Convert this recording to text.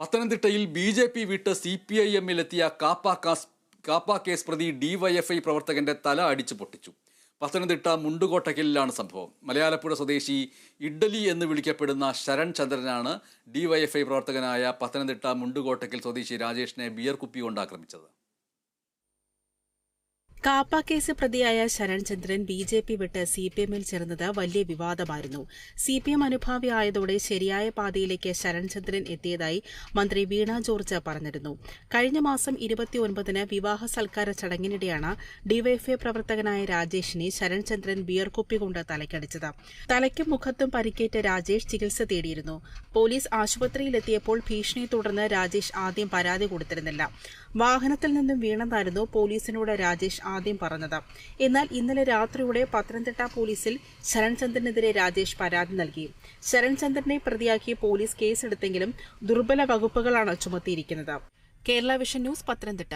പത്തനംതിട്ടയിൽ B J P വിട്ട് C P I എമ്മിലെത്തിയ കാപ്പ കാസ് കാപ്പ കേസ് പ്രതി ഡിവൈഎഫ്ഐ പ്രവർത്തകന്റെ തല അടിച്ചു പൊട്ടിച്ചു. പത്തനംതിട്ട മുണ്ടുകോട്ടക്കലിലാണ് സംഭവം. മലയാളപ്പുഴ സ്വദേശി ഇഡ്ഡലി എന്ന് വിളിക്കപ്പെടുന്ന ശരൺ ചന്ദ്രനാണ് ഡിവൈഎഫ്ഐ പ്രവർത്തകനായ പത്തനംതിട്ട മുണ്ടുകോട്ടക്കൽ സ്വദേശി രാജേഷിനെ ബിയർ കുപ്പി കൊണ്ട് ആക്രമിച്ചത്. കാപ്പ കേസ് പ്രതിയായ ശരൺചന്ദ്രൻ ബി ജെ പി വിട്ട് സി പി എമ്മിൽ ചേർന്നത് വലിയ വിവാദമായിരുന്നു. സി പി എം അനുഭാവി ആയതോടെ ശരിയായ പാതയിലേക്ക് ശരൺചന്ദ്രൻ എത്തിയതായി മന്ത്രി വീണ ജോർജ് പറഞ്ഞിരുന്നു. കഴിഞ്ഞ മാസം ഇരുപത്തിയൊൻപതിന് വിവാഹ സൽക്കാര ചടങ്ങിനിടെയാണ് ഡിവൈഎഫ്ഐ പ്രവർത്തകനായ രാജേഷിനെ ശരൺചന്ദ്രൻ ബിയർ കുപ്പി കൊണ്ട് തലക്കടിച്ചത്. തലയ്ക്കും മുഖത്തും പരിക്കേറ്റ് രാജേഷ് ചികിത്സ തേടിയിരുന്നു. പോലീസ് ആശുപത്രിയിലെത്തിയപ്പോൾ ഭീഷണിയെ തുടർന്ന് രാജേഷ് ആദ്യം പരാതി കൊടുത്തിരുന്നില്ല. വാഹനത്തിൽ നിന്നും വീണെന്നായിരുന്നു പോലീസിനോട് രാജേഷ് ആദ്യം പറഞ്ഞത്. എന്നാൽ ഇന്നലെ രാത്രിയോടെ പത്തനംതിട്ട പോലീസിൽ ശരൺചന്ദ്രനെതിരെ രാജേഷ് പരാതി നൽകി. ശരൺചന്ദ്രനെ പ്രതിയാക്കി പോലീസ് കേസെടുത്തെങ്കിലും ദുർബല വകുപ്പുകളാണ് ചുമത്തിയിരിക്കുന്നത്. Kerala vision news Pathanamthitta.